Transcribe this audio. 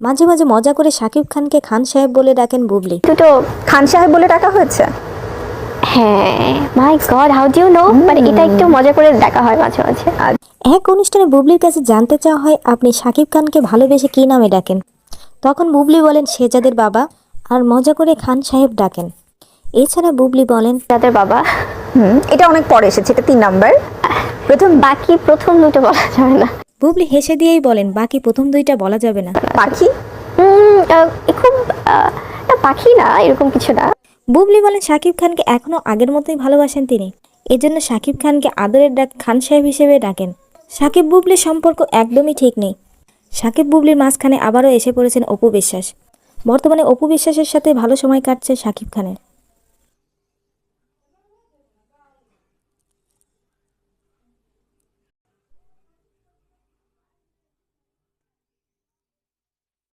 মাঝে মাঝে মজা করে শাকিব খানকে খান সাহেব বলে ডাকেন বুবলি। দুটো খান সাহেব বলে ডাকা হয়েছে? হ্যাঁ my god how do know মানে এটা একটু মজা করে দেখা হয় মাঝে মাঝে। এক অনুষ্ঠানে বুবলির কাছে জানতে চাওয়া হয় আপনি শাকিব খানকে ভালোবেসে কী নামে ডাকেন? তখন বুবলি বলেন শেজাদের বাবা আর মজা করে খান সাহেব ডাকেন। এছাড়া বুবলি বলেন যাদের বাবা। হুম এটা অনেক পরে এসেছে এটা তিন নাম্বার। প্রথম বাকি প্রথম দুটো বলা যাবে না। বুবলি হেসে দিয়েই বলেন বাকি প্রথম দুইটা বলা যাবে না। পাখি? খুব পাখি না এরকম কিছু না। বুবলি বলেন শাকিব খানকে এখনও আগের মতোই ভালোবাসেন তিনি। এজন্য শাকিব খানকে আদরের ডাক খান সাহেব হিসেবে ডাকেন। শাকিব বুবলির সম্পর্ক একদমই ঠিক নেই। শাকিব বুবলির মাঝখানে আবারও এসে পড়েছেন অপু বিশ্বাস। বর্তমানে অপু বিশ্বাসের সাথে ভালো সময় কাটছে শাকিব খানের।